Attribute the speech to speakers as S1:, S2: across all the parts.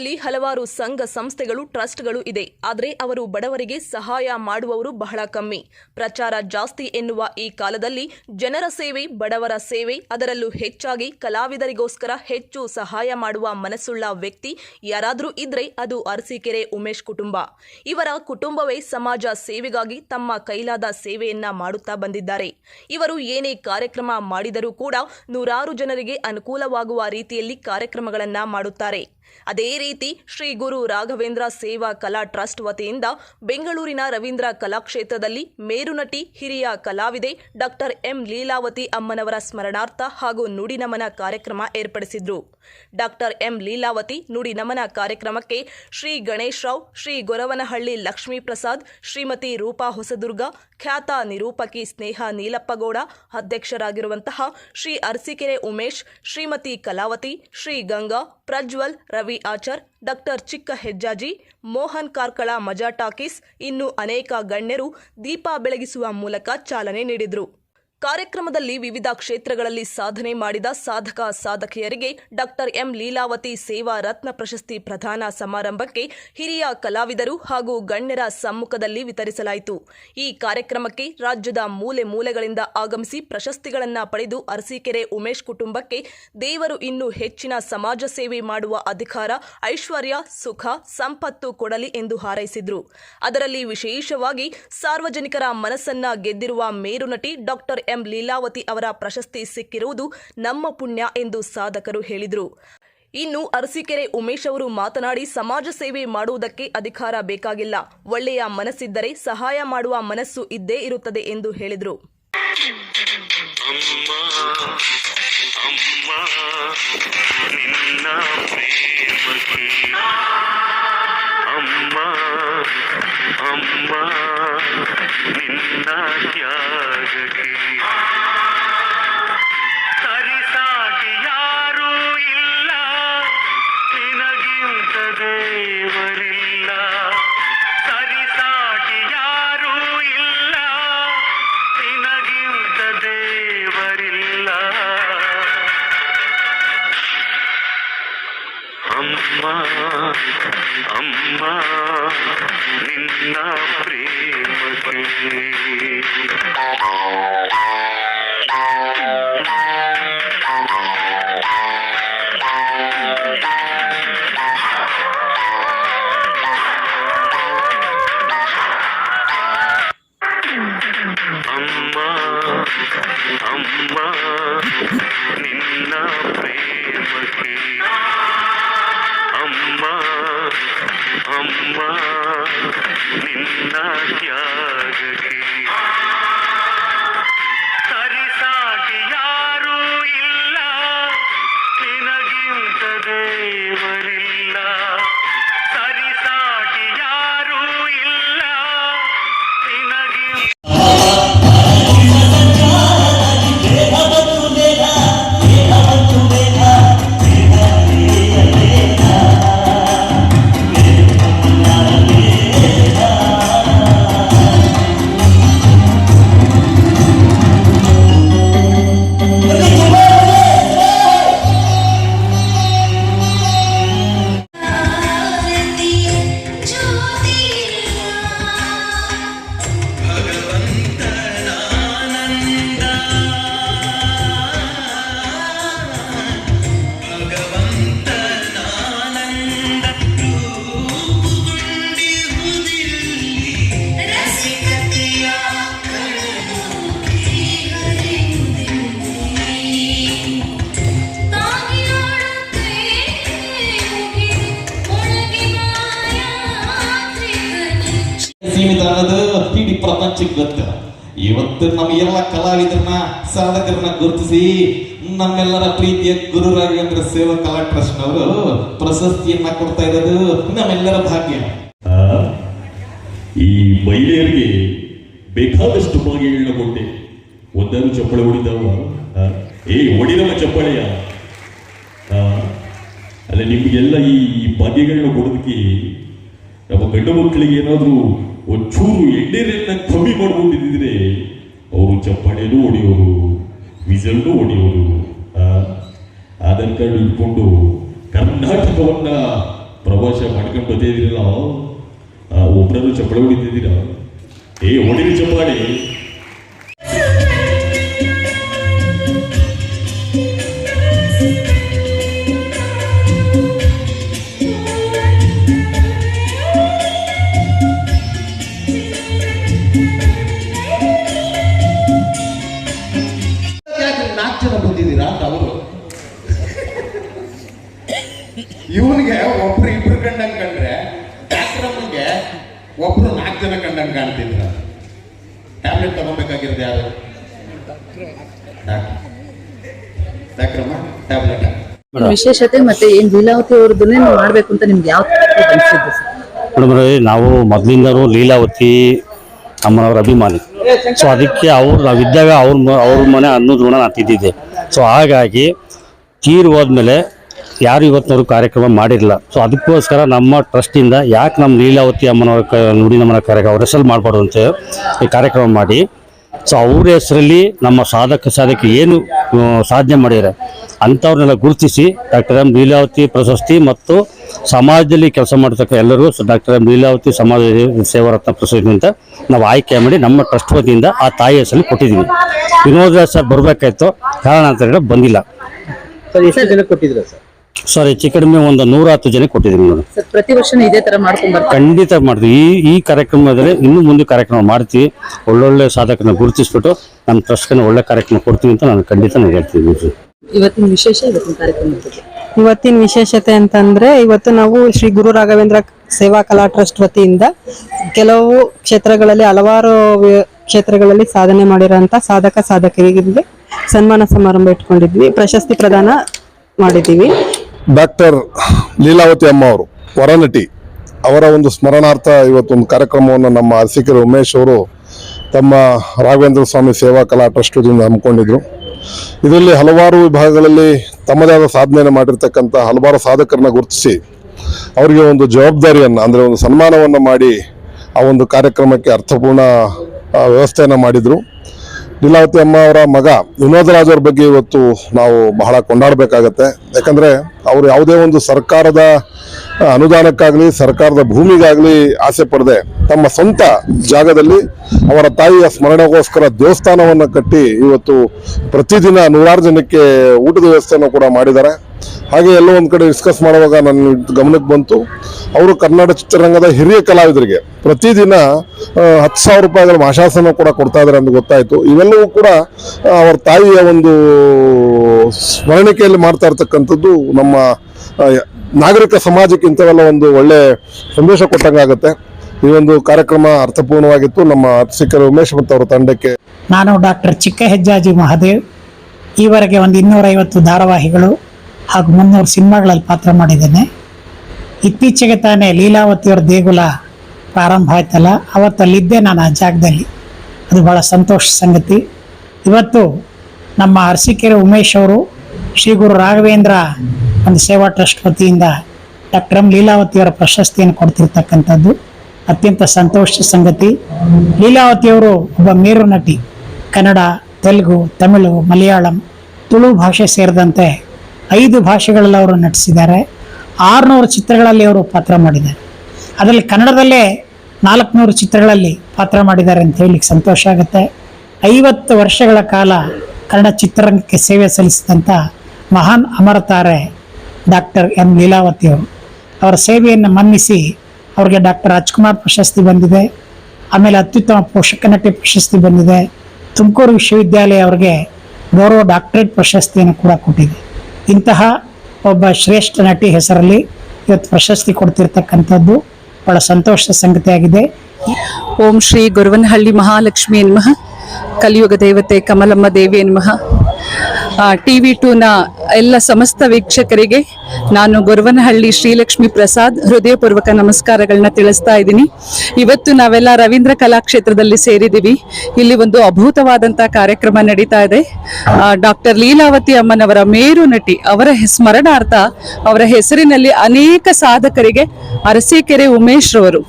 S1: ಕರ್ನಾಟಕದಲ್ಲಿ ಹಲವಾರು ಸಂಘ ಸಂಸ್ಥೆಗಳು, ಟ್ರಸ್ಟ್ಗಳು ಇದೆ. ಆದರೆ ಅವರು ಬಡವರಿಗೆ ಸಹಾಯ ಮಾಡುವವರು ಬಹಳ ಕಮ್ಮಿ. ಪ್ರಚಾರ ಜಾಸ್ತಿ ಎನ್ನುವ ಈ ಕಾಲದಲ್ಲಿ ಜನರ ಸೇವೆ, ಬಡವರ ಸೇವೆ, ಅದರಲ್ಲೂ ಹೆಚ್ಚಾಗಿ ಕಲಾವಿದರಿಗೋಸ್ಕರ ಹೆಚ್ಚು ಸಹಾಯ ಮಾಡುವ ಮನಸ್ಸುಳ್ಳ ವ್ಯಕ್ತಿ ಯಾರಾದರೂ ಇದ್ರೆ ಅದು ಅರಸೀಕೆರೆ ಉಮೇಶ್ ಕುಟುಂಬ. ಇವರ ಕುಟುಂಬವೇ ಸಮಾಜ ಸೇವೆಗಾಗಿ ತಮ್ಮ ಕೈಲಾದ ಸೇವೆಯನ್ನ ಮಾಡುತ್ತಾ ಬಂದಿದ್ದಾರೆ. ಇವರು ಏನೇ ಕಾರ್ಯಕ್ರಮ ಮಾಡಿದರೂ ಕೂಡ ನೂರಾರು ಜನರಿಗೆ ಅನುಕೂಲವಾಗುವ ರೀತಿಯಲ್ಲಿ ಕಾರ್ಯಕ್ರಮಗಳನ್ನ ಮಾಡುತ್ತಾರೆ. ಅದೇ ರೀತಿ ಶ್ರೀ ಗುರು ರಾಘವೇಂದ್ರ ಸೇವಾ ಕಲಾ ಟ್ರಸ್ಟ್ ವತಿಯಿಂದ ಬೆಂಗಳೂರಿನ ರವೀಂದ್ರ ಕಲಾಕ್ಷೇತ್ರದಲ್ಲಿ ಮೇರುನಟಿ ಹಿರಿಯ ಕಲಾವಿದೆ ಡಾಕ್ಟರ್ ಎಂ ಲೀಲಾವತಿ ಅಮ್ಮನವರ ಸ್ಮರಣಾರ್ಥ ಹಾಗೂ ನುಡಿ ನಮನ ಕಾರ್ಯಕ್ರಮ ಏರ್ಪಡಿಸಿದ್ರು. ಡಾಕ್ಟರ್ ಎಂ ಲೀಲಾವತಿ ನುಡಿ ನಮನ ಕಾರ್ಯಕ್ರಮಕ್ಕೆ ಶ್ರೀ ಗಣೇಶ್ ರಾವ್, ಶ್ರೀ ಗೊರವನಹಳ್ಳಿ ಲಕ್ಷ್ಮೀ ಪ್ರಸಾದ್, ಶ್ರೀಮತಿ ರೂಪಾ ಹೊಸದುರ್ಗ, ಖ್ಯಾತ ನಿರೂಪಕಿ ಸ್ನೇಹ ನೀಲಪ್ಪಗೌಡ ಅಧ್ಯಕ್ಷರಾಗಿರುವಂತಹ ಶ್ರೀ ಅರಸಿಕೆರೆ ಉಮೇಶ್, ಶ್ರೀಮತಿ ಕಲಾವತಿ, ಶ್ರೀ ಗಂಗಾ, ಪ್ರಜ್ವಲ್ ರವಿ ಆಚಾರ್ ಡಾಕ್ಟರ್ ಚಿಕ್ಕ ಹೆಜ್ಜಾಜಿ, ಮೋಹನ್ ಕಾರ್ಕಳ ಮಜಾ ಟಾಕೀಸ್, ಇನ್ನು ಅನೇಕ ಗಣ್ಯರು ದೀಪ ಬೆಳಗಿಸುವ ಮೂಲಕ ಚಾಲನೆ ನೀಡಿದರು. ಕಾರ್ಯಕ್ರಮದಲ್ಲಿ ವಿವಿಧ ಕ್ಷೇತ್ರಗಳಲ್ಲಿ ಸಾಧನೆ ಮಾಡಿದ ಸಾಧಕ ಸಾಧಕಿಯರಿಗೆ ಡಾಕ್ಟರ್ ಎಂ ಲೀಲಾವತಿ ಸೇವಾ ರತ್ನ ಪ್ರಶಸ್ತಿ ಪ್ರದಾನ ಸಮಾರಂಭಕ್ಕೆ ಹಿರಿಯ ಕಲಾವಿದರು ಹಾಗೂ ಗಣ್ಯರ ಸಮ್ಮುಖದಲ್ಲಿ ವಿತರಿಸಲಾಯಿತು. ಈ ಕಾರ್ಯಕ್ರಮಕ್ಕೆ ರಾಜ್ಯದ ಮೂಲೆ ಮೂಲೆಗಳಿಂದ ಆಗಮಿಸಿ ಪ್ರಶಸ್ತಿಗಳನ್ನು ಪಡೆದು ಅರಸೀಕೆರೆ ಉಮೇಶ್ ಕುಟುಂಬಕ್ಕೆ ದೇವರು ಇನ್ನೂ ಹೆಚ್ಚಿನ ಸಮಾಜ ಸೇವೆ ಮಾಡುವ ಅಧಿಕಾರ, ಐಶ್ವರ್ಯ, ಸುಖ, ಸಂಪತ್ತು ಕೊಡಲಿ ಎಂದು ಹಾರೈಸಿದರು. ಅದರಲ್ಲಿ ವಿಶೇಷವಾಗಿ ಸಾರ್ವಜನಿಕರ ಮನಸ್ಸನ್ನ ಗೆದ್ದಿರುವ ಮೇರು ನಟಿ ಡಾಕ್ಟರ್ ಎಂ ಲೀಲಾವತಿ ಅವರ ಪ್ರಶಸ್ತಿ ಸಿಕ್ಕಿರುವುದು ನಮ್ಮ ಪುಣ್ಯ ಎಂದು ಸಾಧಕರು ಹೇಳಿದರು. ಇನ್ನು ಅರಸೀಕೆರೆ ಉಮೇಶ್ ಅವರು ಮಾತನಾಡಿ, ಸಮಾಜ ಸೇವೆ ಮಾಡುವುದಕ್ಕೆ ಅಧಿಕಾರ ಬೇಕಾಗಿಲ್ಲ. ಒಳ್ಳೆಯ ಮನಸ್ಸಿದ್ದರೆ ಸಹಾಯ ಮಾಡುವ ಮನಸ್ಸು ಇದ್ದೇ ಇರುತ್ತದೆ ಎಂದು ಹೇಳಿದರು.
S2: ಅಮ್ಮ
S3: ಇವತ್ತು ಎಲ್ಲ ಕಲಾವಿದರನ್ನ, ಸಾಧಕರನ್ನ ಗುರುತಿಸಿ ನಮ್ಮೆಲ್ಲರ ಪ್ರೀತಿಯ ಗುರು ರಾಘವೇಂದ್ರ ಸೇವಾ ಕಲಾ ಟ್ರಸ್ಟ್ ಅವರು ಪ್ರಶಸ್ತಿಯನ್ನ ಕೊಡ್ತಾ ಇರೋದು ನಮ್ಮೆಲ್ಲರ ಭಾಗ್ಯ.
S4: ಈ ಮಹಿಳೆಯರಿಗೆ ಬೇಕಾದಷ್ಟು ಭಾಗ್ಯಗಳನ್ನ ಕೊಟ್ಟೆ ಒಂದಾರು ಚಪ್ಪಳೆ ಹೊಡಿದವ ಏ ಹೊಡಿದವ ಚಪ್ಪಳೆಯ. ಅಲ್ಲ, ನಿಮ್ಗೆಲ್ಲ ಈ ಭಾಗ್ಯಗಳನ್ನ ಕೊಡೋದಕ್ಕೆ ನಮ್ಮ ಗಂಡು ಮಕ್ಕಳಿಗೆ ಏನಾದರೂ ಒಂಚೂರು ಎಣ್ಣೆರೆನ್ನ ಕಮ್ಮಿ ಮಾಡ್ಕೊಂಡಿದ್ರೆ ಅವರು ಚಪ್ಪಾಳೆಯೂ ಹೊಡೆಯೋರು ವಿಸಲ್ನೂ ಹೊಡೆಯೋರು ಆಧಾರ್ ಕಾರ್ಡ್ ಇಟ್ಕೊಂಡು ಕರ್ನಾಟಕವನ್ನ ಪ್ರವಾಸ ಮಾಡ್ಕೊಂಡು ಬಂದಿದ್ದೀರಲ್ಲ ಒಬ್ಬರನ್ನು ಚಪ್ಪಾಳೆ ಹೊಡಿತಿದ್ದೀರಾ ಏ, ಹೊಡಿರಿ ಚಪ್ಪಾಳೆ.
S5: ತಗೋಬೇಕಾಗಿರೋದು ಯಾರು? ಡಾಕ್ಟರ್. ಟ್ಯಾಬ್ಲೆಟ್.
S6: ವಿಶೇಷತೆ ಮತ್ತೆ ಏನ್ ಲೀಲಾವತಿ ಅವ್ರದ್ದನ್ನೇ ನೀವು ಮಾಡ್ಬೇಕು ಅಂತ ನಿಮ್ಗೆ ಯಾವ ಅನಿಸಿದ್ದು
S7: ನಾವು ಮೊದಲಿಂದನೂ ಲೀಲಾವತಿ ಅಮ್ಮನವ್ರ ಅಭಿಮಾನಿ. ಸೊ ಅದಕ್ಕೆ ಅವ್ರು ನಾವಿದ್ದಾಗ ಅವ್ರ ಮ- ಅವ್ರ ಮನೆ ಅನ್ನೋದು ಋಣ ನಾನು ತಿದ್ದಿದ್ದೆ. ಸೊ ಹಾಗಾಗಿ ತೀರು ಹೋದ್ಮೇಲೆ ಯಾರು ಇವತ್ತಿನವ್ರು ಕಾರ್ಯಕ್ರಮ ಮಾಡಿರಲಿಲ್ಲ. ಸೊ ಅದಕ್ಕೋಸ್ಕರ ನಮ್ಮ ಟ್ರಸ್ಟಿಂದ ಯಾಕೆ ನಮ್ಮ ಲೀಲಾವತಿ ಅಮ್ಮನವರ ನುಡಿ ನಮ್ಮನ ಕಾರ್ಯಕ್ರಮ ಅವ್ರ ಹೆಸರು ಮಾಡಬಾರ್ದು ಅಂತ ಈ ಕಾರ್ಯಕ್ರಮ ಮಾಡಿ ಸೊ ಅವ್ರ ಹೆಸರಲ್ಲಿ ನಮ್ಮ ಸಾಧಕ ಸಾಧಕ ಏನು ಸಾಧನೆ ಮಾಡಿದ್ದಾರೆ, ಅಂಥವ್ರನ್ನೆಲ್ಲ ಗುರುತಿಸಿ ಡಾಕ್ಟರ್ ಎಂ ಲೀಲಾವತಿ ಪ್ರಶಸ್ತಿ ಮತ್ತು ಸಮಾಜದಲ್ಲಿ ಕೆಲಸ ಮಾಡ್ತಕ್ಕ ಎಲ್ಲರೂ ಡಾಕ್ಟರ್ ಎಂ ಲೀಲಾವತಿ ಸಮಾಜ ಸೇವಾರತ್ನ ಪ್ರಶಸ್ತಿ ಅಂತ ನಾವು ಆಯ್ಕೆ ಮಾಡಿ ನಮ್ಮ ಟ್ರಸ್ಟ್ ವತಿಯಿಂದ ಆ ತಾಯಿ ಹೆಸರಲ್ಲಿ ಕೊಟ್ಟಿದ್ದೀವಿ. ವಿನೋದ ಸರ್ ಬರಬೇಕಾಯ್ತು. ಹೇಳಿ ಬಂದಿಲ್ಲ.
S6: ಸರ್, ಎಷ್ಟು ಜನ ಕೊಟ್ಟಿದ್ರು ಸರ್?
S7: ಸರ್ ಹೆಚ್ಚು ಕಡಿಮೆ ಒಂದು ನೂರ ಹತ್ತು ಜನ ಕೊಟ್ಟಿದ್ದೀನಿ ನೋಡಿ
S6: ಸರ್ ಪ್ರತಿ ವರ್ಷ ಇದೇ ತರ ಮಾಡ್ಕೊಂಡು ಬರ್ತಾರೆ?
S7: ಖಂಡಿತ ಮಾಡ್ತೀವಿ. ಈ ಈ ಕಾರ್ಯಕ್ರಮದಲ್ಲಿ ಇನ್ನೂ ಮುಂದೆ ಕಾರ್ಯಕ್ರಮ ಮಾಡ್ತೀವಿ. ಒಳ್ಳೊಳ್ಳೆ ಸಾಧಕನ ಗುರುತಿಸ್ಬಿಟ್ಟು ನಮ್ಮ ಟ್ರಸ್ಟ್ಗೆ ಒಳ್ಳೆ ಕಾರ್ಯಕ್ರಮ ಕೊಡ್ತೀವಿ ಅಂತ ನಾನು ಖಂಡಿತ ನಾನು ಹೇಳ್ತೀನಿ
S6: ಇವತ್ತಿನ ವಿಶೇಷ ಇವತ್ತಿನ ಕಾರ್ಯಕ್ರಮ
S8: ಇವತ್ತಿನ ವಿಶೇಷತೆ ಅಂತಂದ್ರೆ ಇವತ್ತು ನಾವು ಶ್ರೀ ಗುರು ರಾಘವೇಂದ್ರ ಸೇವಾ ಕಲಾ ಟ್ರಸ್ಟ್ ವತಿಯಿಂದ ಕೆಲವು ಕ್ಷೇತ್ರಗಳಲ್ಲಿ ಹಲವಾರು ಕ್ಷೇತ್ರಗಳಲ್ಲಿ ಸಾಧನೆ ಮಾಡಿರೋಂಥ ಸಾಧಕ ಸಾಧಕರಿಗೆ ಸನ್ಮಾನ ಸಮಾರಂಭ ಇಟ್ಕೊಂಡಿದ್ವಿ. ಪ್ರಶಸ್ತಿ ಪ್ರದಾನ ಮಾಡಿದ್ದೀವಿ.
S9: ಡಾಕ್ಟರ್ ಲೀಲಾವತಿ ಅಮ್ಮ ಅವರು ವರನಟಿ, ಅವರ ಒಂದು ಸ್ಮರಣಾರ್ಥ ಇವತ್ತೊಂದು ಕಾರ್ಯಕ್ರಮವನ್ನು ನಮ್ಮ ಅರಸಿಕೆರೆ ಉಮೇಶ್ ಅವರು ತಮ್ಮ ರಾಘವೇಂದ್ರ ಸ್ವಾಮಿ ಸೇವಾ ಕಲಾ ಟ್ರಸ್ಟ್ ವತಿಯಿಂದ ಹಮ್ಮಿಕೊಂಡಿದ್ರು. ಇದರಲ್ಲಿ ಹಲವಾರು ವಿಭಾಗಗಳಲ್ಲಿ ತಮ್ಮದೇ ಆದ ಸಾಧನೆಯನ್ನು ಮಾಡಿರ್ತಕ್ಕಂಥ ಹಲವಾರು ಸಾಧಕರನ್ನ ಗುರುತಿಸಿ ಅವರಿಗೆ ಒಂದು ಜವಾಬ್ದಾರಿಯನ್ನು, ಅಂದರೆ ಒಂದು ಸನ್ಮಾನವನ್ನು ಮಾಡಿ ಆ ಒಂದು ಕಾರ್ಯಕ್ರಮಕ್ಕೆ ಅರ್ಥಪೂರ್ಣ ವ್ಯವಸ್ಥೆಯನ್ನು ಮಾಡಿದರು. ಲೀಲಾವತಿ ಅಮ್ಮ ಅವರ ಮಗ ವಿನೋದರಾಜ್ ಅವ್ರ ಬಗ್ಗೆ ಇವತ್ತು ನಾವು ಬಹಳ ಕೊಂಡಾಡಬೇಕಾಗತ್ತೆ. ಯಾಕಂದ್ರೆ ಅವರು ಯಾವುದೇ ಒಂದು ಸರ್ಕಾರದ ಅನುದಾನಕ್ಕಾಗಲಿ, ಸರ್ಕಾರದ ಭೂಮಿಗಾಗಲಿ ಆಸೆ ಪಡದೆ, ತಮ್ಮ ಸ್ವಂತ ಜಾಗದಲ್ಲಿ ಅವರ ತಾಯಿಯ ಸ್ಮರಣೆಗೋಸ್ಕರ ದೇವಸ್ಥಾನವನ್ನು ಕಟ್ಟಿ ಇವತ್ತು ಪ್ರತಿದಿನ ನೂರಾರು ಜನಕ್ಕೆ ಊಟದ ವ್ಯವಸ್ಥೆಯನ್ನು ಕೂಡ ಮಾಡಿದ್ದಾರೆ. ಹಾಗೆ ಎಲ್ಲೋ ಒಂದು ಕಡೆ ಡಿಸ್ಕಸ್ ಮಾಡುವಾಗ ನನ್ನ ಗಮನಕ್ಕೆ ಬಂತು, ಅವರು ಕರ್ನಾಟಕ ಚಿತ್ರರಂಗದ ಹಿರಿಯ ಕಲಾವಿದರಿಗೆ ಪ್ರತಿದಿನ ಹತ್ತು ಸಾವಿರ ರೂಪಾಯಿಗಳ ಮಾಶಾಸನ ಕೂಡ ಕೊಡ್ತಾ ಇದ್ದಾರೆ ಅಂತ ಗೊತ್ತಾಯಿತು. ಇವೆಲ್ಲವೂ ಕೂಡ ಅವರ ತಾಯಿಯ ಒಂದು ಸ್ಮರಣಿಕೆಯಲ್ಲಿ ಮಾಡ್ತಾ ಇರ್ತಕ್ಕಂಥದ್ದು ನಮ್ಮ ಆ, ನಾಗರಿಕ ಸಮಾಜಕ್ಕೆ ಇಂಥವೆಲ್ಲ ಒಂದು ಒಳ್ಳೆ ಸಂದೇಶ ಕೊಟ್ಟಂಗಾಗುತ್ತೆ. ಈ ಒಂದು ಕಾರ್ಯಕ್ರಮ ಅರ್ಥಪೂರ್ಣವಾಗಿತ್ತು. ನಮ್ಮ ಅರ್ಚಕರು ಉಮೇಶ್ ಮತ್ತು ಅವರ ತಂಡಕ್ಕೆ
S10: ನಾನು ಡಾಕ್ಟರ್ ಚಿಕ್ಕ ಹೆಜ್ಜಾಜಿ ಮಹಾದೇವ್. ಈವರೆಗೆ ಒಂದು ಇನ್ನೂರೈವತ್ತು ಧಾರಾವಾಹಿಗಳು ಹಾಗೂ ಮುನ್ನೂರು ಸಿನಿಮಾಗಳಲ್ಲಿ ಪಾತ್ರ ಮಾಡಿದ್ದೇನೆ. ಇತ್ತೀಚೆಗೆ ತಾನೇ ಲೀಲಾವತಿಯವರ ದೇಗುಲ ಪ್ರಾರಂಭ ಆಯ್ತಲ್ಲ ಅವತ್ತಲ್ಲಿದ್ದೆ ನಾನು ಆ ಜಾಗದಲ್ಲಿ. ಅದು ಬಹಳ ಸಂತೋಷ ಸಂಗತಿ. ಇವತ್ತು ನಮ್ಮ ಅರಸಿಕೆರೆ ಉಮೇಶ್ ಅವರು ಶ್ರೀ ಗುರು ರಾಘವೇಂದ್ರ ಒಂದು ಸೇವಾ ಟ್ರಸ್ಟ್ ವತಿಯಿಂದ ಡಾಕ್ಟರ್ ಎಂ ಲೀಲಾವತಿಯವರ ಪ್ರಶಸ್ತಿಯನ್ನು ಕೊಡ್ತಿರ್ತಕ್ಕಂಥದ್ದು. ಅತ್ಯಂತ ಸಂತೋಷ ಸಂಗತಿ. ಲೀಲಾವತಿಯವರು ಒಬ್ಬ ಮೇರು ನಟಿ. ಕನ್ನಡ, ತೆಲುಗು, ತಮಿಳು, ಮಲಯಾಳಂ, ತುಳು ಭಾಷೆ ಸೇರಿದಂತೆ ಐದು ಭಾಷೆಗಳಲ್ಲಿ ಅವರು ನಟಿಸಿದ್ದಾರೆ. ಆರುನೂರು ಚಿತ್ರಗಳಲ್ಲಿ ಅವರು ಪಾತ್ರ ಮಾಡಿದ್ದಾರೆ. ಅದರಲ್ಲಿ ಕನ್ನಡದಲ್ಲೇ ನಾಲ್ಕುನೂರು ಚಿತ್ರಗಳಲ್ಲಿ ಪಾತ್ರ ಮಾಡಿದ್ದಾರೆ ಅಂತ ಹೇಳಿ ಸಂತೋಷ ಆಗುತ್ತೆ. ಐವತ್ತು ವರ್ಷಗಳ ಕಾಲ ಕನ್ನಡ ಚಿತ್ರರಂಗಕ್ಕೆ ಸೇವೆ ಸಲ್ಲಿಸಿದಂಥ ಮಹಾನ್ ಅಮರತಾರೆ ಡಾಕ್ಟರ್ ಎಂ ಲೀಲಾವತಿಯವರು ಅವರ. ಸೇವೆಯನ್ನು ಮನ್ನಿಸಿ ಅವರಿಗೆ ಡಾಕ್ಟರ್ ರಾಜ್ಕುಮಾರ್ ಪ್ರಶಸ್ತಿ ಬಂದಿದೆ. ಆಮೇಲೆ ಅತ್ಯುತ್ತಮ ಪೋಷಕ ನಟಿ ಪ್ರಶಸ್ತಿ ಬಂದಿದೆ. ತುಮಕೂರು ವಿಶ್ವವಿದ್ಯಾಲಯ ಅವರಿಗೆ ಗೌರವ ಡಾಕ್ಟರೇಟ್ ಪ್ರಶಸ್ತಿಯನ್ನು ಕೂಡ ಕೊಟ್ಟಿದೆ. ಇಂತಹ ಒಬ್ಬ ಶ್ರೇಷ್ಠ ನಟಿ ಹೆಸರಲ್ಲಿ ಇವತ್ತು ಪ್ರಶಸ್ತಿ ಕೊಡ್ತಿರ್ತಕ್ಕಂಥದ್ದು ಬಹಳ ಸಂತೋಷದ ಸಂಗತಿಯಾಗಿದೆ.
S8: ಓಂ ಶ್ರೀ ಗುರುವನಹಳ್ಳಿ ಮಹಾಲಕ್ಷ್ಮಿ ನಮಃ ಕಲಿಯುಗ ದೇವತೆ ಕಮಲಮ್ಮ ದೇವಿ ನಮಃ ಟಿ ವಿ ಟೂನ
S11: ಎಲ್ಲ ಸಮಸ್ತ ವೀಕ್ಷಕರಿಗೆ ನಾನು ಗೊರವನಹಳ್ಳಿ ಶ್ರೀಲಕ್ಷ್ಮಿ ಪ್ರಸಾದ್ ಹೃದಯಪೂರ್ವಕ ನಮಸ್ಕಾರಗಳನ್ನ ತಿಳಿಸ್ತಾ ಇದ್ದೀನಿ. ಇವತ್ತು ನಾವೆಲ್ಲ ರವೀಂದ್ರ ಕಲಾಕ್ಷೇತ್ರದಲ್ಲಿ ಸೇರಿದ್ದೀವಿ. ಇಲ್ಲಿ ಒಂದು ಅಭೂತವಾದಂಥ ಕಾರ್ಯಕ್ರಮ ನಡೀತಾ ಇದೆ. ಡಾಕ್ಟರ್ ಲೀಲಾವತಿ ಅಮ್ಮನವರ ಮೇರು ನಟಿ ಅವರ ಸ್ಮರಣಾರ್ಥ ಅವರ ಹೆಸರಿನಲ್ಲಿ ಅನೇಕ ಸಾಧಕರಿಗೆ ಅರಸೀಕೆರೆ ಉಮೇಶ್ ರವರು,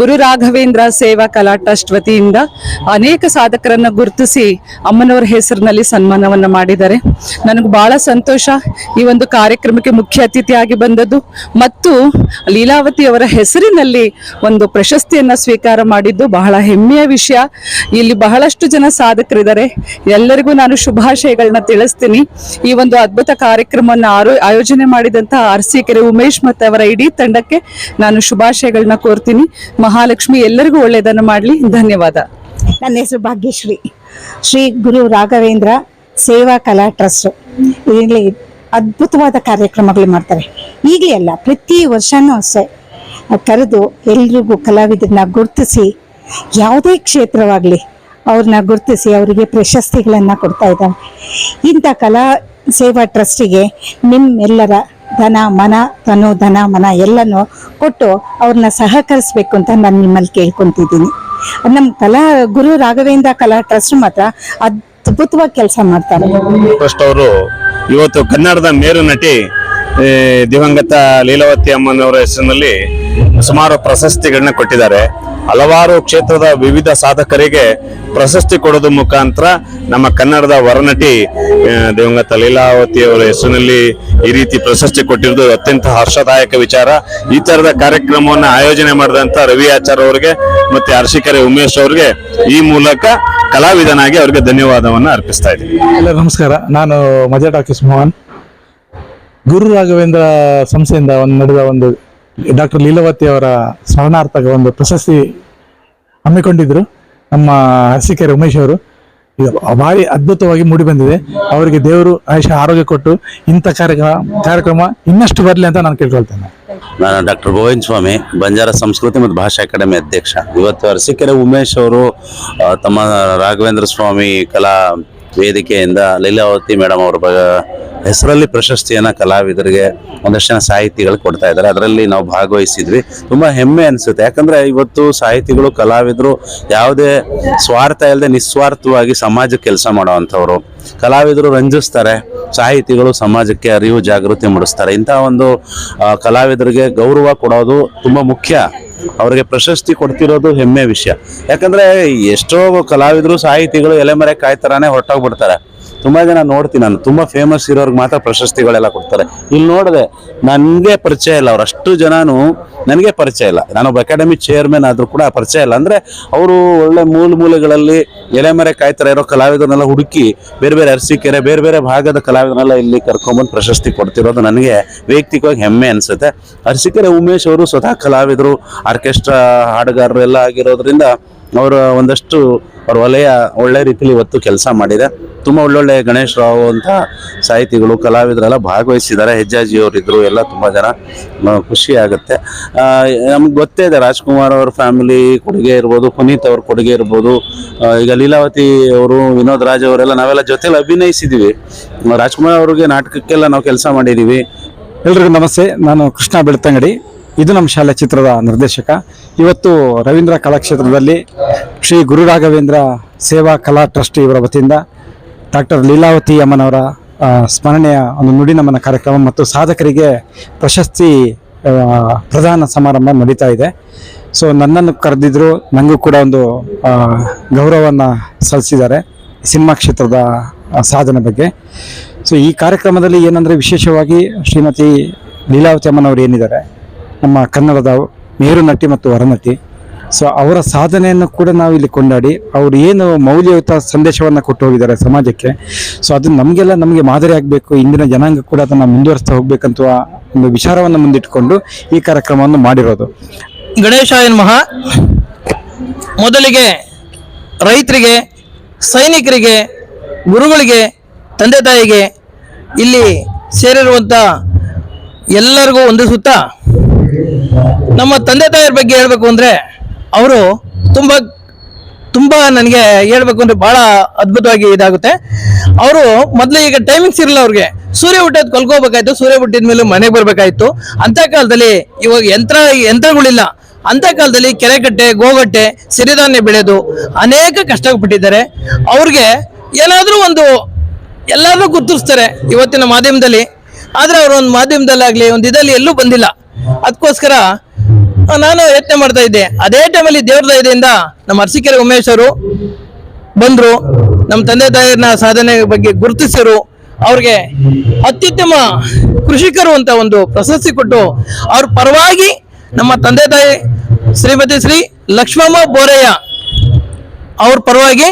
S11: ಗುರು ರಾಘವೇಂದ್ರ ಸೇವಾ ಕಲಾ ಟ್ರಸ್ಟ್ ವತಿಯಿಂದ ಅನೇಕ ಸಾಧಕರನ್ನ ಗುರುತಿಸಿ ಅಮ್ಮನವರ ಹೆಸರಿನಲ್ಲಿ ಸನ್ಮಾನವನ್ನ ಮಾಡಿದ್ದಾರೆ. ನನಗೆ ಬಹಳ ಸಂತೋಷ ಈ ಒಂದು ಕಾರ್ಯಕ್ರಮಕ್ಕೆ ಮುಖ್ಯ ಅತಿಥಿಯಾಗಿ ಬಂದದ್ದು. ಮತ್ತು ಲೀಲಾವತಿ ಅವರ ಹೆಸರಿನಲ್ಲಿ ಒಂದು ಪ್ರಶಸ್ತಿಯನ್ನ ಸ್ವೀಕಾರ ಮಾಡಿದ್ದು ಬಹಳ ಹೆಮ್ಮೆಯ ವಿಷಯ. ಇಲ್ಲಿ ಬಹಳಷ್ಟು ಜನ ಸಾಧಕರಿದ್ದಾರೆ. ಎಲ್ಲರಿಗೂ ನಾನು ಶುಭಾಶಯಗಳನ್ನ ತಿಳಿಸ್ತೀನಿ. ಈ ಒಂದು ಅದ್ಭುತ ಕಾರ್ಯಕ್ರಮವನ್ನು ಆರೋ, ಆಯೋಜನೆ ಮಾಡಿದಂತಹ ಅರಸೀಕೆರೆ ಉಮೇಶ್ ಮತ್ತು ಅವರ ಇಡೀ ತಂಡಕ್ಕೆ ನಾನು ಶುಭಾಶಯಗಳನ್ನ ಕೋರ್ತೀನಿ. ಮಹಾಲಕ್ಷ್ಮಿ, ಎಲ್ಲರಿಗೂ ಒಳ್ಳೆಯದನ್ನು ಮಾಡಲಿ. ಧನ್ಯವಾದ.
S12: ನನ್ನ ಹೆಸರು ಭಾಗ್ಯಶ್ರೀ. ಶ್ರೀ ಗುರು ರಾಘವೇಂದ್ರ. ಸೇವಾ ಕಲಾ ಟ್ರಸ್ಟ್. ಇಲ್ಲಿ ಅದ್ಭುತವಾದ ಕಾರ್ಯಕ್ರಮಗಳು ಮಾಡ್ತಾರೆ. ಈಗಲೇ ಅಲ್ಲ, ಪ್ರತಿ ವರ್ಷನೂ ಅಷ್ಟೇ. ಕರೆದು ಎಲ್ರಿಗೂ ಕಲಾವಿದರನ್ನ ಗುರುತಿಸಿ, ಯಾವುದೇ ಕ್ಷೇತ್ರವಾಗಲಿ ಅವ್ರನ್ನ ಗುರುತಿಸಿ ಅವರಿಗೆ ಪ್ರಶಸ್ತಿಗಳನ್ನು ಕೊಡ್ತಾ ಇದ್ದಾರೆ. ಇಂಥ ಕಲಾ ಸೇವಾ ಟ್ರಸ್ಟಿಗೆ ನಿಮ್ಮೆಲ್ಲರ ಧನ, ಮನ, ತನು, ಧನ, ಮನ ಎಲ್ಲನೂ ಕೊಟ್ಟು ಅವ್ರನ್ನ ಸಹಕರಿಸ್ಬೇಕು ಅಂತ ನಾನು ನಿಮ್ಮಲ್ಲಿ ಕೇಳ್ಕೊತಿದ್ದೀನಿ. ನಮ್ಮ ಕಲಾ ಗುರು ರಾಘವೇಂದ್ರ ಕಲಾ ಟ್ರಸ್ಟ್ ಮಾತ್ರ ಅದ್ಭುತವಾಗಿ ಕೆಲಸ ಮಾಡ್ತಾರೆ.
S13: ಫಸ್ಟ್ ಅವರು ಇವತ್ತು ಕನ್ನಡದ ಮೇರು ನಟಿ ದಿವಂಗತ ಲೀಲಾವತಿ ಅಮ್ಮನವರ ಹೆಸರಿನಲ್ಲಿ ಸುಮಾರು ಪ್ರಶಸ್ತಿಗಳನ್ನ ಕೊಟ್ಟಿದ್ದಾರೆ. ಹಲವಾರು ಕ್ಷೇತ್ರದ ವಿವಿಧ ಸಾಧಕರಿಗೆ ಪ್ರಶಸ್ತಿ ಕೊಡೋದು ಮುಖಾಂತರ ನಮ್ಮ ಕನ್ನಡದ ವರನಟಿ ದಿವಂಗತ ಲೀಲಾವತಿ ಅವರ ಹೆಸರಿನಲ್ಲಿ ಈ ರೀತಿ ಪ್ರಶಸ್ತಿ ಕೊಟ್ಟಿರೋದು ಅತ್ಯಂತ ಹರ್ಷದಾಯಕ ವಿಚಾರ. ಈ ತರದ ಕಾರ್ಯಕ್ರಮವನ್ನ ಆಯೋಜನೆ ಮಾಡಿದಂತ ರವಿ ಆಚಾರ್ ಅವರಿಗೆ ಮತ್ತೆ ಅರ್ಶಿಕರೆ ಉಮೇಶ್ ಅವರಿಗೆ ಈ ಮೂಲಕ ಕಲಾವಿದನಾಗಿ ಅವರಿಗೆ ಧನ್ಯವಾದವನ್ನ ಅರ್ಪಿಸ್ತಾ ಇದ್ದೀನಿ.
S14: ನಮಸ್ಕಾರ. ನಾನು ಮಜಾ ಟಾಕೀಸ್ ಮೋಹನ್. ಗುರು ರಾಘವೇಂದ್ರ ಸಂಸ್ಥೆಯಿಂದ ಒಂದು ನಡೆದ ಒಂದು ಡಾಕ್ಟರ್ ಲೀಲಾವತಿ ಅವರ ಸ್ಮರಣಾರ್ಥಕ ಒಂದು ಪ್ರಶಸ್ತಿ ಹಮ್ಮಿಕೊಂಡಿದ್ರು ನಮ್ಮ ಅರಸಿಕೆರೆ ಉಮೇಶ್ ಅವರು. ಭಾರಿ ಅದ್ಭುತವಾಗಿ ಮೂಡಿ ಬಂದಿದೆ. ಅವರಿಗೆ ದೇವರು ಆಯುಷ ಆರೋಗ್ಯ ಕೊಟ್ಟು ಇಂಥ ಕಾರ್ಯಕ್ರಮ ಕಾರ್ಯಕ್ರಮ ಇನ್ನಷ್ಟು ಬರಲಿ ಅಂತ ನಾನು ಕೇಳ್ಕೊಳ್ತೇನೆ.
S13: ನಾನು ಡಾಕ್ಟರ್ ಗೋವಿಂದ ಸ್ವಾಮಿ, ಬಂಜಾರ ಸಂಸ್ಕೃತಿ ಮತ್ತು ಭಾಷಾ ಅಕಾಡೆಮಿ ಅಧ್ಯಕ್ಷ. ಇವತ್ತು ಅರಸಿಕೆರೆ ಉಮೇಶ್ ಅವರು ತಮ್ಮ ರಾಘವೇಂದ್ರ ಸ್ವಾಮಿ ಕಲಾ ವೇದಿಕೆಯಿಂದ ಲೀಲಾವತಿ ಮೇಡಮ್ ಅವರ ಹೆಸರಲ್ಲಿ ಪ್ರಶಸ್ತಿಯನ್ನು ಕಲಾವಿದರಿಗೆ ಒಂದಷ್ಟು ಜನ ಸಾಹಿತಿಗಳು ಕೊಡ್ತಾ ಇದ್ದಾರೆ. ಅದರಲ್ಲಿ ನಾವು ಭಾಗವಹಿಸಿದ್ವಿ. ತುಂಬ ಹೆಮ್ಮೆ ಅನಿಸುತ್ತೆ. ಯಾಕಂದರೆ ಇವತ್ತು ಸಾಹಿತಿಗಳು, ಕಲಾವಿದರು ಯಾವುದೇ ಸ್ವಾರ್ಥ ಇಲ್ಲದೆ ನಿಸ್ವಾರ್ಥವಾಗಿ ಸಮಾಜಕ್ಕೆ ಕೆಲಸ ಮಾಡುವಂಥವ್ರು. ಕಲಾವಿದರು ರಂಜಿಸ್ತಾರೆ, ಸಾಹಿತಿಗಳು ಸಮಾಜಕ್ಕೆ ಅರಿವು ಜಾಗೃತಿ ಮೂಡಿಸ್ತಾರೆ. ಇಂಥ ಒಂದು ಕಲಾವಿದರಿಗೆ ಗೌರವ ಕೊಡೋದು ತುಂಬ ಮುಖ್ಯ. ಅವರಿಗೆ ಪ್ರಶಸ್ತಿ ಕೊಡ್ತಿರೋದು ಹೆಮ್ಮೆ ವಿಷಯ. ಯಾಕಂದ್ರೆ ಎಷ್ಟೋ ಕಲಾವಿದರು, ಸಾಹಿತಿಗಳು ಎಲೆಮರೆ ಕಾಯ್ತಾರಾನೆ ಹೊರಟೋಗ್ಬಿಡ್ತಾರೆ. ತುಂಬಾ ಜನ ನೋಡ್ತೀನಿ ನಾನು. ತುಂಬಾ ಫೇಮಸ್ ಇರೋರ್ಗೆ ಮಾತ್ರ ಪ್ರಶಸ್ತಿಗಳೆಲ್ಲ ಕೊಡ್ತಾರೆ. ಇಲ್ಲಿ ನೋಡಿದೆ, ನನಗೆ ಪರಿಚಯ ಇಲ್ಲ ಅವ್ರು. ಅಷ್ಟು ಜನನು ನನಗೆ ಪರಿಚಯ ಇಲ್ಲ. ನಾನೊಬ್ಬ ಅಕಾಡೆಮಿ ಚೇರ್ಮನ್ ಆದರೂ ಕೂಡ ಪರಿಚಯ ಇಲ್ಲ. ಅಂದ್ರೆ ಅವರು ಒಳ್ಳೆ ಮೂಲ ಮೂಲೆಗಳಲ್ಲಿ ಎಲೆಮರೆ ಕಾಯ್ತಾರೆ ಇರೋ ಕಲಾವಿದರನ್ನೆಲ್ಲ ಹುಡುಕಿ ಬೇರೆ ಬೇರೆ ಅರಸೀಕೆರೆ, ಬೇರೆ ಬೇರೆ ಭಾಗದ ಕಲಾವಿದರನ್ನೆಲ್ಲ ಇಲ್ಲಿ ಕರ್ಕೊಂಡ್ಬಂದು ಪ್ರಶಸ್ತಿ ಕೊಡ್ತಿರೋದು ನನಗೆ ವೈಯಕ್ತಿಕವಾಗಿ ಹೆಮ್ಮೆ ಅನಿಸುತ್ತೆ. ಅರಸೀಕೆರೆ ಉಮೇಶ್ ಅವರು ಸ್ವತಃ ಕಲಾವಿದರು, ಆರ್ಕೆಸ್ಟ್ರಾ ಹಾಡುಗಾರರು ಎಲ್ಲ ಆಗಿರೋದ್ರಿಂದ ಅವರ ಒಂದಷ್ಟು ಅವ್ರ ವಲಯ ಒಳ್ಳೆ ರೀತಿಲಿ ಇವತ್ತು ಕೆಲಸ ಮಾಡಿದೆ. ತುಂಬ ಒಳ್ಳೊಳ್ಳೆ ಗಣೇಶ್ ರಾವ್ ಅಂತ ಸಾಹಿತಿಗಳು, ಕಲಾವಿದರೆಲ್ಲ ಭಾಗವಹಿಸಿದ್ದಾರೆ. ಹೆಜ್ಜಾಜಿ ಅವರಿದ್ರು ಎಲ್ಲ ತುಂಬ ಜನ ಖುಷಿ ಆಗುತ್ತೆ. ನಮ್ಗೆ ಗೊತ್ತೇ ಇದೆ, ರಾಜ್ಕುಮಾರ್ ಅವ್ರ ಫ್ಯಾಮಿಲಿ ಕೊಡುಗೆ ಇರ್ಬೋದು, ಪುನೀತ್ ಅವ್ರ ಕೊಡುಗೆ ಇರ್ಬೋದು. ಈಗ ಲೀಲಾವತಿ ಅವರು, ವಿನೋದ್ ರಾಜ್ ಅವರೆಲ್ಲ ನಾವೆಲ್ಲ ಜೊತೆಲಿ ಅಭಿನಯಿಸಿದ್ದೀವಿ ರಾಜ್ಕುಮಾರ್ ಅವ್ರಿಗೆ ನಾಟಕಕ್ಕೆಲ್ಲ ನಾವು ಕೆಲಸ ಮಾಡಿದ್ದೀವಿ
S14: ಎಲ್ರಿಗೂ ನಮಸ್ತೆ. ನಾನು ಕೃಷ್ಣ ಬೆಳ್ತಂಗಡಿ. ಇದು ನಮ್ಮ ಶಾಲೆ ಚಿತ್ರದ ನಿರ್ದೇಶಕ. ಇವತ್ತು ರವೀಂದ್ರ ಕಲಾಕ್ಷೇತ್ರದಲ್ಲಿ ಶ್ರೀ ಗುರು ರಾಘವೇಂದ್ರ ಸೇವಾ ಕಲಾ ಟ್ರಸ್ಟ್ ಇವರ ವತಿಯಿಂದ ಡಾಕ್ಟರ್ ಲೀಲಾವತಿ ಅಮ್ಮನವರ ಸ್ಮರಣೆಯ ಒಂದು ನುಡಿ ನಮ್ಮನ ಕಾರ್ಯಕ್ರಮ ಮತ್ತು ಸಾಧಕರಿಗೆ ಪ್ರಶಸ್ತಿ ಪ್ರಧಾನ ಸಮಾರಂಭ ನಡೀತಾ ಇದೆ. ಸೊ, ನನ್ನನ್ನು ಕರೆದಿದ್ರು ನನಗೂ ಕೂಡ ಒಂದು ಗೌರವವನ್ನು ಸಲ್ಲಿಸಿದ್ದಾರೆ ಸಿನಿಮಾ ಕ್ಷೇತ್ರದ ಸಾಧನೆ ಬಗ್ಗೆ. ಸೊ, ಈ ಕಾರ್ಯಕ್ರಮದಲ್ಲಿ ಏನಂದರೆ ವಿಶೇಷವಾಗಿ ಶ್ರೀಮತಿ ಲೀಲಾವತಿ ಅಮ್ಮನವರು ಏನಿದ್ದಾರೆ ನಮ್ಮ ಕನ್ನಡದ ಮೇರು ನಟಿ ಮತ್ತು ಹೊರನಟಿ. ಸೊ ಅವರ ಸಾಧನೆಯನ್ನು ಕೂಡ ನಾವು ಇಲ್ಲಿ ಕೊಂಡಾಡಿ, ಅವರು ಏನು ಮೌಲ್ಯಯುತ ಸಂದೇಶವನ್ನು ಕೊಟ್ಟು ಹೋಗಿದ್ದಾರೆ ಸಮಾಜಕ್ಕೆ. ಸೊ ಅದು ನಮಗೆಲ್ಲ ನಮಗೆ ಮಾದರಿ ಆಗಬೇಕು, ಇಂದಿನ ಜನಾಂಗ ಕೂಡ ಅದನ್ನು ಮುಂದುವರಿಸ್ತಾ ಹೋಗ್ಬೇಕಂತ ಒಂದು ವಿಚಾರವನ್ನು ಮುಂದಿಟ್ಟುಕೊಂಡು ಈ ಕಾರ್ಯಕ್ರಮವನ್ನು ಮಾಡಿರೋದು.
S15: ಗಣೇಶ ಮಹಾ, ಮೊದಲಿಗೆ ರೈತರಿಗೆ, ಸೈನಿಕರಿಗೆ, ಗುರುಗಳಿಗೆ, ತಂದೆ ತಾಯಿಗೆ ಇಲ್ಲಿ ಸೇರಿರುವಂಥ ಎಲ್ಲರಿಗೂ ವಂದಿಸುತ್ತಾ ನಮ್ಮ ತಂದೆ ತಾಯಿಯರ ಬಗ್ಗೆ ಹೇಳಬೇಕು ಅಂದರೆ ಅವರು ತುಂಬ ತುಂಬ ನನಗೆ ಹೇಳ್ಬೇಕು ಅಂದರೆ ಭಾಳ ಅದ್ಭುತವಾಗಿ ಇದಾಗುತ್ತೆ. ಅವರು ಮೊದಲು ಈಗ ಟೈಮಿಂಗ್ಸ್ ಇರಲಿಲ್ಲ ಅವ್ರಿಗೆ. ಸೂರ್ಯ ಹುಟ್ಟೋದು ಕೊಲ್ಕೋಬೇಕಾಯ್ತು ಸೂರ್ಯ ಹುಟ್ಟಿದ ಮೇಲೆ ಮನೆಗೆ ಬರಬೇಕಾಯ್ತು. ಅಂತ ಕಾಲದಲ್ಲಿ ಇವಾಗ ಯಂತ್ರ, ಯಂತ್ರಗಳಿಲ್ಲ. ಅಂತ ಕಾಲದಲ್ಲಿ ಕೆರೆಕಟ್ಟೆ, ಗೋಗಟ್ಟೆ, ಸಿರಿಧಾನ್ಯ ಬೆಳೆದು ಅನೇಕ ಕಷ್ಟಪಟ್ಟಿದ್ದಾರೆ. ಅವ್ರಿಗೆ ಏನಾದರೂ ಒಂದು ಎಲ್ಲರೂ ಗುರ್ತಿಸ್ತಾರೆ ಇವತ್ತಿನ ಮಾಧ್ಯಮದಲ್ಲಿ. ಆದರೆ ಅವರು ಒಂದು ಮಾಧ್ಯಮದಲ್ಲಾಗ್ಲಿ, ಒಂದು ಇದರಲ್ಲಿ ಎಲ್ಲೂ ಬಂದಿಲ್ಲ. ಅದಕ್ಕೋಸ್ಕರ ನಾನು ಯತ್ನ ಮಾಡ್ತಾ ಇದ್ದೆ. ಅದೇ ಟೈಮಲ್ಲಿ ದೇವ್ರ ದಯದಿಂದ ನಮ್ಮ ಅರಸಿಕೆರೆ ಉಮೇಶ್ ಅವರು ಬಂದರು. ನಮ್ಮ ತಂದೆ ತಾಯಿಯನ್ನ ಸಾಧನೆ ಬಗ್ಗೆ ಗುರುತಿಸಿರು. ಅವ್ರಿಗೆ ಅತ್ಯುತ್ತಮ ಕೃಷಿಕರು ಅಂತ ಒಂದು ಪ್ರಶಸ್ತಿ ಕೊಟ್ಟು ಅವ್ರ ಪರವಾಗಿ ನಮ್ಮ ತಂದೆ ತಾಯಿ ಶ್ರೀಮತಿ ಶ್ರೀ ಲಕ್ಷ್ಮಮ್ಮ ಬೋರಯ್ಯ ಅವ್ರ ಪರವಾಗಿ,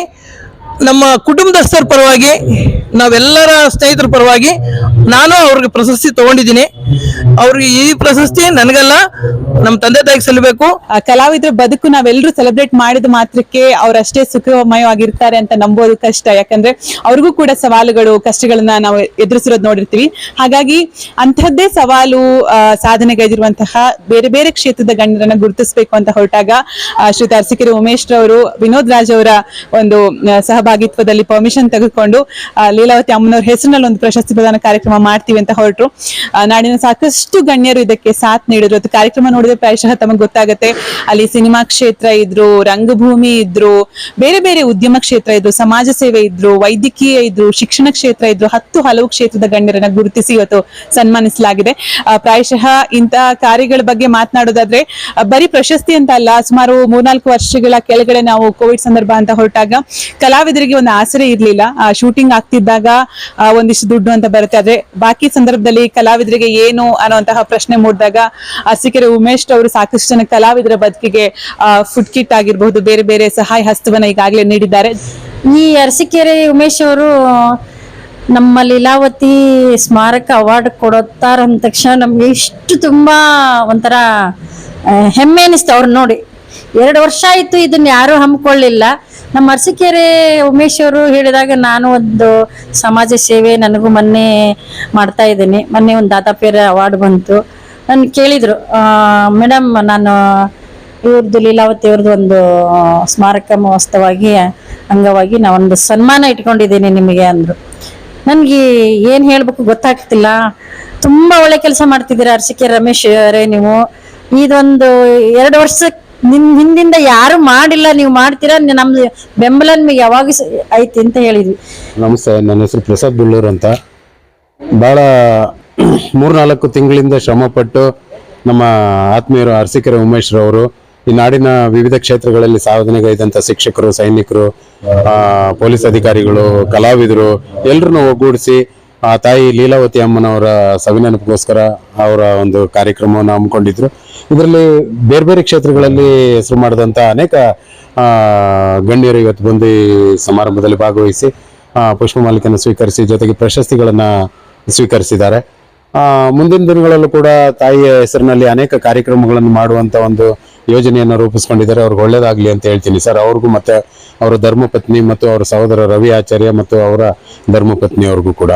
S15: ನಮ್ಮ ಕುಟುಂಬದಸ್ಥರ ಪರವಾಗಿ, ನಾವೆಲ್ಲರ ಸ್ನೇಹಿತರ ಪರವಾಗಿ ನಾನು ಅವ್ರಿಗೆ ಪ್ರಶಸ್ತಿ ತಗೊಂಡಿದ್ದೀನಿ. ಅವ್ರಿಗೆ ಈ ಪ್ರಶಸ್ತಿ ನನಗಲ್ಲ ನಮ್ಮ ತಂದೆ ತಾಯಿಗೆ ಸಲ್ಲಬೇಕು.
S6: ಆ ಕಲಾವಿದರ ಬದುಕು ನಾವೆಲ್ಲರೂ ಸೆಲೆಬ್ರೇಟ್ ಮಾಡಿದ ಮಾತ್ರಕ್ಕೆ ಅವ್ರಷ್ಟೇ ಸುಖಮಯವಾಗಿರ್ತಾರೆ ಅಂತ ನಂಬೋದು ಕಷ್ಟ. ಯಾಕಂದ್ರೆ ಅವ್ರಿಗೂ ಕೂಡ ಸವಾಲುಗಳು, ಕಷ್ಟಗಳನ್ನ ನಾವು ಎದುರಿಸಿರೋದು ನೋಡಿರ್ತೀವಿ. ಹಾಗಾಗಿ ಅಂತಹದ್ದೇ ಸವಾಲು ಸಾಧನೆಗೈದಿರುವಂತಹ ಬೇರೆ ಬೇರೆ ಕ್ಷೇತ್ರದ ಗಣ್ಯರನ್ನ ಗುರುತಿಸಬೇಕು ಅಂತ ಹೊರಟಾಗ ಶ್ರೀತ ಅರಸಿಕೆರೆ ಉಮೇಶ್ ರವರು ವಿನೋದ್ ರಾಜ್ ಅವರ ಒಂದು ಸಹಭಾಗಿತ್ವದಲ್ಲಿ ಪರ್ಮಿಷನ್ ತೆಗೆದುಕೊಂಡು ಲೀಲಾವತಿ ಅಮ್ಮನವ್ರ ಹೆಸರಿನಲ್ಲಿ ಒಂದು ಪ್ರಶಸ್ತಿ ಪ್ರದಾನ ಕಾರ್ಯಕ್ರಮ ಮಾಡ್ತೀವಿ ಅಂತ ಹೊರಟರು. ನಾಡಿನ ಸಾಕಷ್ಟು ಗಣ್ಯರು ಇದಕ್ಕೆ ಸಾಥ್ ನೀಡಿದ್ರು. ಅದು ಕಾರ್ಯಕ್ರಮ ನೋಡಿದ್ರೆ ಪ್ರಾಯಶಃ ತಮಗೆ ಗೊತ್ತಾಗುತ್ತೆ. ಅಲ್ಲಿ ಸಿನಿಮಾ ಕ್ಷೇತ್ರ ಇದ್ರು, ರಂಗಭೂಮಿ ಇದ್ರು, ಬೇರೆ ಬೇರೆ ಉದ್ಯಮ ಕ್ಷೇತ್ರ ಇದ್ರು, ಸಮಾಜ ಸೇವೆ ಇದ್ರು, ವೈದ್ಯಕೀಯ ಇದ್ರು, ಶಿಕ್ಷಣ ಕ್ಷೇತ್ರ ಇದ್ರು, ಹತ್ತು ಹಲವು ಕ್ಷೇತ್ರದ ಗಣ್ಯರನ್ನ ಗುರುತಿಸಿ ಇವತ್ತು ಸನ್ಮಾನಿಸಲಾಗಿದೆ. ಪ್ರಾಯಶಃ ಇಂತಹ ಕಾರ್ಯಗಳ ಬಗ್ಗೆ ಮಾತನಾಡೋದಾದ್ರೆ ಬರೀ ಪ್ರಶಸ್ತಿ ಅಂತ ಅಲ್ಲ, ಸುಮಾರು ಮೂರ್ನಾಲ್ಕು ವರ್ಷಗಳ ಕೆಳಗಡೆ ನಾವು ಕೋವಿಡ್ ಸಂದರ್ಭ ಅಂತ ಹೊರಟಾಗ ಕಲಾವಿದರಿಗೆ ಒಂದು ಆಸರೆ ಇರ್ಲಿಲ್ಲ. ಶೂಟಿಂಗ್ ಆಗ್ತಿದ್ದಾಗ ಒಂದಿಷ್ಟು ದುಡ್ಡು ಅಂತ ಬರುತ್ತೆ. ಆದ್ರೆ, ಬಾಕಿ ಸಂದರ್ಭದಲ್ಲಿ ಕಲಾವಿದರಿಗೆ ಏನು ಅನ್ನುವಂತಹ ಪ್ರಶ್ನೆ ಮೂಡಿದಾಗ ಸಿಕ್ಕಿರೆ ಉಮೇಶ್ ಅವರು ಸಾಕಷ್ಟು ಜನ ಕಲಾವಿದರ ಬದುಕಿಗೆ ಫುಡ್ ಕಿಟ್ ಆಗಿರಬಹುದು, ಬೇರೆ ಬೇರೆ ಸಹಾಯ ಹಸ್ತವನ್ನ ಈಗಾಗಲೇ ನೀಡಿದ್ದಾರೆ.
S16: ಈ ಅರಸಿಕೆರೆ ಉಮೇಶ್ ಅವರು ನಮ್ಮ ಲೀಲಾವತಿ ಸ್ಮಾರಕ ಅವಾರ್ಡ್ ಕೊಡುತ್ತಾರಂದ ತಕ್ಷಣ ನಮ್ಗೆ ಇಷ್ಟು ತುಂಬಾ ಒಂಥರ ಹೆಮ್ಮೆ ಅನಿಸ್ತು ಅವ್ರು ನೋಡಿ. ಎರಡು ವರ್ಷ ಆಯ್ತು ಇದನ್ನ ಯಾರು ಹಮ್ಮಿಕೊಳ್ಳಿಲ್ಲ. ನಮ್ಮ ಅರಸಿಕೆರೆ ಉಮೇಶ್ ಅವರು ಹೇಳಿದಾಗ ನಾನು ಒಂದು ಸಮಾಜ ಸೇವೆ ನನಗೂ ಮೊನ್ನೆ ಮಾಡ್ತಾ ಇದ್ದೀನಿ. ಮೊನ್ನೆ ಒಂದು ದಾತಾಪೇರ ಅವಾರ್ಡ್ ಬಂತು. ನನ್ ಕೇಳಿದ್ರು ಮೇಡಮ್, ನಾನು ಇವ್ರದ್ದು ಲೀಲಾವತಿ ಅವ್ರದ್ದು ಒಂದು ಸ್ಮಾರಕ ಮಹೋತ್ಸವವಾಗಿ ಅಂಗವಾಗಿ ನಾವೊಂದು ಸನ್ಮಾನ ಇಟ್ಕೊಂಡಿದ್ದೀನಿ ನಿಮಗೆ ಅಂದ್ರು. ನನಗೆ ಏನು ಹೇಳ್ಬೇಕು ಗೊತ್ತಾಗ್ತಿಲ್ಲ. ತುಂಬಾ ಒಳ್ಳೆ ಕೆಲಸ ಮಾಡ್ತಿದ್ದೀರಾ ಅರಸಿಕೆ ರಮೇಶ್ ಅವರೇ ನೀವು. ಇದೊಂದು ಎರಡು ವರ್ಷ ನಿಮ್ ಹಿಂದಿಂದ ಯಾರು ಮಾಡಿಲ್ಲ, ನೀವು ಮಾಡ್ತೀರಾ? ನಮ್ದು ಬೆಂಬಲ ನಿಮಗೆ ಯಾವಾಗ ಐತಿ ಅಂತ ಹೇಳಿದ್ವಿ.
S17: ನಮಸ್ತೆ, ನನ್ನ ಹೆಸರು ಪ್ರಸಾದ್ ಬುಳ್ಳೂರ್ ಅಂತ. ಭಾಳ ಮೂರ್ನಾಲ್ಕು ತಿಂಗಳಿಂದ ಶ್ರಮಪಟ್ಟು ನಮ್ಮ ಆತ್ಮೀಯರು ಅರಸಿಕೆರೆ ಉಮೇಶ್ ರವರು, ಈ ನಾಡಿನ ವಿವಿಧ ಕ್ಷೇತ್ರಗಳಲ್ಲಿ ಸಾಧನೆಗೈದಂಥ ಶಿಕ್ಷಕರು, ಸೈನಿಕರು ಪೊಲೀಸ್ ಅಧಿಕಾರಿಗಳು, ಕಲಾವಿದರು ಎಲ್ಲರನ್ನು ಒಗ್ಗೂಡಿಸಿ ಆ ತಾಯಿ ಲೀಲಾವತಿ ಅಮ್ಮನವರ ಸವಿನೆನಪಿಗೋಸ್ಕರ ಅವರ ಒಂದು ಕಾರ್ಯಕ್ರಮವನ್ನು ಹಮ್ಮಿಕೊಂಡಿದ್ರು. ಇದರಲ್ಲಿ ಬೇರೆ ಬೇರೆ ಕ್ಷೇತ್ರಗಳಲ್ಲಿ ಹೆಸರು ಮಾಡಿದಂಥ ಅನೇಕ ಗಣ್ಯರು ಇವತ್ತು ಬಂದು ಸಮಾರಂಭದಲ್ಲಿ ಭಾಗವಹಿಸಿ ಪುಷ್ಪಮಾಲಿಕೆಯನ್ನು ಸ್ವೀಕರಿಸಿ ಜೊತೆಗೆ ಪ್ರಶಸ್ತಿಗಳನ್ನು ಸ್ವೀಕರಿಸಿದ್ದಾರೆ. ಮುಂದಿನ ದಿನಗಳಲ್ಲೂ ಕೂಡ ತಾಯಿಯ ಹೆಸರಿನಲ್ಲಿ ಅನೇಕ ಕಾರ್ಯಕ್ರಮಗಳನ್ನು ಮಾಡುವಂತ ಒಂದು ಯೋಜನೆಯನ್ನು ರೂಪಿಸ್ಕೊಂಡಿದ್ದಾರೆ. ಅವ್ರಿಗೆ ಒಳ್ಳೇದಾಗ್ಲಿ ಅಂತ ಹೇಳ್ತೀನಿ ಸರ್. ಅವ್ರಿಗೂ ಮತ್ತೆ ಅವರ ಧರ್ಮಪತ್ನಿ ಮತ್ತು ಅವರ ಸಹೋದರ ರವಿ ಆಚಾರ್ಯ ಮತ್ತು ಅವರ ಧರ್ಮಪತ್ನಿ ಅವ್ರಿಗೂ ಕೂಡ.